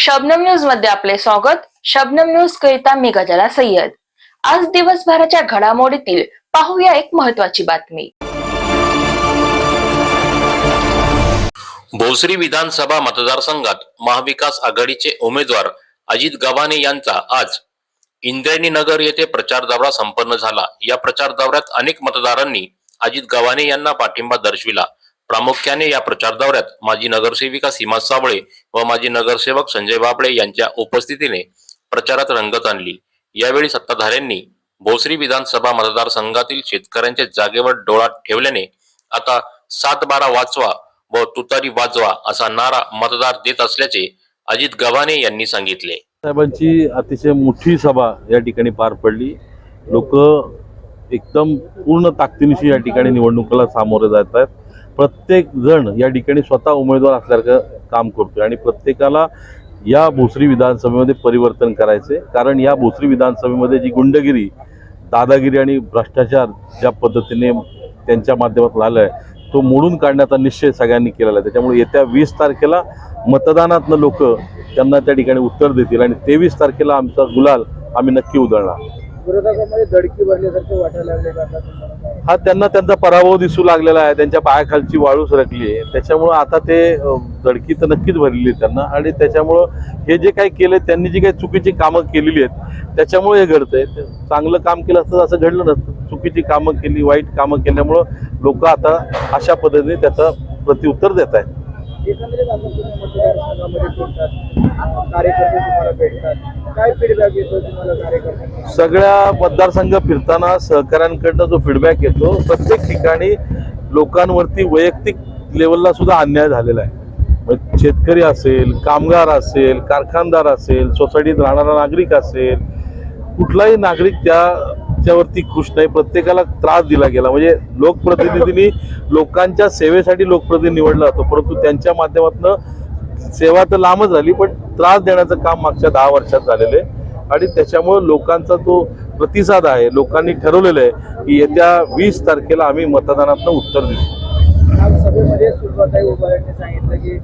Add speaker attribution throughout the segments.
Speaker 1: शबनम न्यूजमध्ये आपले स्वागत. शबनम न्यूज करिता मी गजाला सय्यद. आज दिवसभराच्या घडामोडीतील पाहूया एक महत्वाची बातमी.
Speaker 2: भोसरी विधानसभा मतदारसंघात महाविकास आघाडीचे उमेदवार अजित गव्हाणे यांचा आज इंद्रायणी नगर येथे प्रचार दौरा संपन्न झाला. या प्रचार दौऱ्यात अनेक मतदारांनी अजित गव्हाणे यांना पाठिंबा दर्शविला. प्रामुख्याने या प्रचार दौऱ्यात माजी नगरसेविका सीमा साबळे व माजी नगरसेवक संजय बाबळे यांच्या उपस्थितीने प्रचारात रंगत आणली. यावेळी सत्ताधाऱ्यांनी भोसरी विधानसभा मतदारसंघातील शेतकऱ्यांच्या जागेवर डोळा ठेवल्याने आता सात बारा वाचवा व तुतारी वाजवा असा नारा मतदार देत असल्याचे अजित गव्हाणे यांनी सांगितले.
Speaker 3: साहेबांची अतिशय मोठी सभा या ठिकाणी पार पडली. लोक एकदम पूर्ण ताकदीनिशी या ठिकाणी निवडणुकीला सामोरे जात आहेत. प्रत्येक जण या ठिकाणी स्वतः उमेदवार असल्यासारखं काम करतोय. आणि प्रत्येकाला या भोसरी विधानसभेमध्ये परिवर्तन करायचे कारण या भोसरी विधानसभेमध्ये जी गुंडगिरी दादागिरी आणि भ्रष्टाचार ज्या पद्धतीने त्यांच्या माध्यमातून आलं आहे तो मोडून काढण्याचा निश्चय सगळ्यांनी केलेला आहे. त्याच्यामुळे येत्या वीस तारखेला मतदानातनं लोक त्यांना त्या ठिकाणी उत्तर देतील आणि तेवीस तारखेला आमचा गुलाल आम्ही नक्की उधळणार.
Speaker 4: विरोधकांमध्ये धडकी भरल्यासारखं वाटायला लागले
Speaker 3: हा त्यांना त्यांचा पराभव दिसू लागलेला आहे. त्यांच्या पायाखालची वाळू सरकली आहे. त्याच्यामुळं आता ते धडकी तर नक्कीच भरलेली आहे त्यांना. आणि त्याच्यामुळं हे जे काही केलं त्यांनी जी काही चुकीची कामं केलेली आहेत त्याच्यामुळे हे घडतंय. चांगलं काम केलं असतं असं घडलं नसतं. चुकीची कामं केली वाईट कामं केल्यामुळं लोक आता अशा पद्धतीने त्याचं प्रत्युत्तर देत आहेत
Speaker 4: एकंदरीत आता तुम्ही मतदारसंघामध्ये फिरतात कार्यकर्ते तुम्हाला भेटतात. काय फीडबॅक येतो तुम्हाला कार्यकर्त्यांना?
Speaker 3: सगळ्या मतदारसंघ फिरताना सहकाऱ्यांकडनं जो फीडबॅक येतो प्रत्येक ठिकाणी लोकांवरती वैयक्तिक लेवलला सुद्धा अन्याय झालेला आहे. मग शेतकरी असेल कामगार असेल कारखानदार असेल सोसायटीत राहणारा नागरिक असेल कुठलाही नागरिक त्या त्यावरती खुश नाही प्रत्येकाला त्रास दिला गेला. म्हणजे लोकप्रतिनिधींनी लोकांच्या सेवेसाठी लोकप्रतिनिधी निवडला जातो परंतु त्यांच्या माध्यमातून सेवा तर लांबच झाली पण त्रास देण्याचं काम मागच्या दहा वर्षात झालेलं आहे. आणि त्याच्यामुळे लोकांचा तो प्रतिसाद आहे लोकांनी ठरवलेलं आहे की येत्या वीस तारखेला आम्ही मतदानातनं उत्तर देऊ.
Speaker 4: मध्ये सभेमध्ये सुरुवाताई उभारण्याने सांगितलं की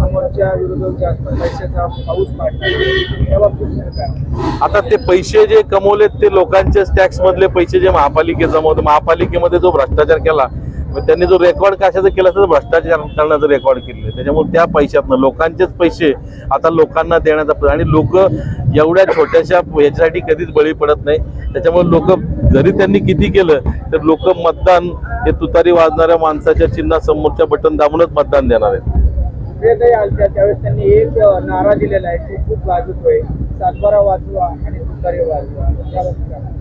Speaker 4: समोरच्या विरोधात जास्त पैशाचा पाऊस पाडतो या बाबतीत
Speaker 3: आता ते पैसे जे कमवलेत ते लोकांचे टॅक्स मधले पैसे जे महापालिके जमवते महापालिकेमध्ये जो भ्रष्टाचार केला मग त्यांनी जो रेकॉर्ड कशाचा केला तर भ्रष्टाचार करण्याचं रेकॉर्ड केले त्याच्यामुळे त्या पैशातनं लोकांचेच पैसे आता लोकांना देण्याचा आणि लोक एवढ्या छोट्याशा याच्यासाठी कधीच बळी पडत नाही. त्याच्यामुळे लोक जरी त्यांनी किती केलं तर लोक मतदान हे तुतारी वाजणाऱ्या माणसाच्या चिन्हासमोरच्या बटन दाबूनच मतदान देणार आहेत.
Speaker 4: त्यावेळेस त्यांनी एक नारा दिलेला आहे तो खूप गाजतोय सातबारा वाचवा आणि तुतारी वाजवा?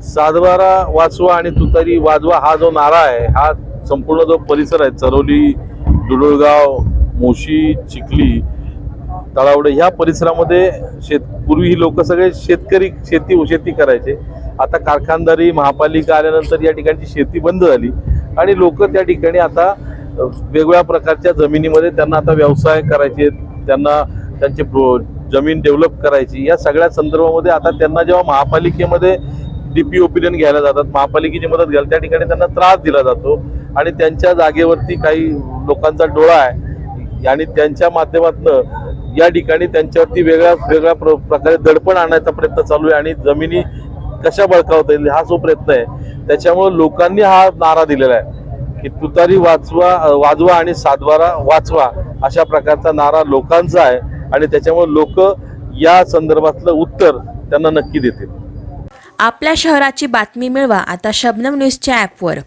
Speaker 3: सातबारा वाचवा आणि तुतारी वाजवा हा जो नारा आहे हा संपूर्ण जो परिसर आहे चरोली दुडुळगाव मोशी चिखली तळावडे ह्या परिसरामध्ये शेत पूर्वी ही लोक सगळे शेतकरी शेती शेती करायचे. आता कारखानदारी महापालिका आल्यानंतर या ठिकाणची शेती बंद झाली. आणि लोक त्या ठिकाणी आता वेगवेगळ्या प्रकारच्या जमिनीमध्ये त्यांना आता व्यवसाय करायचे त्यांना त्यांचे जमीन डेव्हलप करायची या सगळ्या संदर्भामध्ये आता त्यांना जेव्हा महापालिकेमध्ये डीपी ओपिनियन घ्यायला जातात महापालिकेची मदत घ्यायला त्या ठिकाणी त्यांना त्रास दिला जातो. आणि त्यांच्या जागेवरती काही लोकांचा डोळा आहे. आणि त्यांच्या माध्यमातून या ठिकाणी त्यांच्यावरती वेगळ्या वेगळ्या प्र प्रकारे दडपण आणायचा प्रयत्न चालू आहे. आणि जमिनी कशा बळकावता येईल हा जो प्रयत्न आहे त्याच्यामुळे लोकांनी हा नारा दिलेला आहे. की तुतारी वाचवा वाजवा आणि सातबारा वाचवा अशा प्रकारचा नारा लोकांचा आहे आणि त्याच्यामुळे लोक या संदर्भातलं उत्तर त्यांना नक्की देतील.
Speaker 5: आपल्या शहराची बातमी मिळवा आता शबनम न्यूजच्या ॲपवर.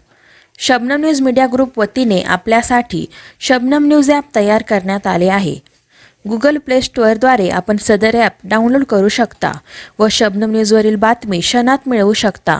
Speaker 5: शबनम न्यूज मीडिया ग्रुप वतीने आपल्यासाठी शबनम न्यूज ॲप तयार करण्यात आले आहे. गुगल प्ले स्टोअरद्वारे आपण सदर ॲप डाउनलोड करू शकता व शबनम न्यूजवरील बातमी क्षणात मिळवू शकता.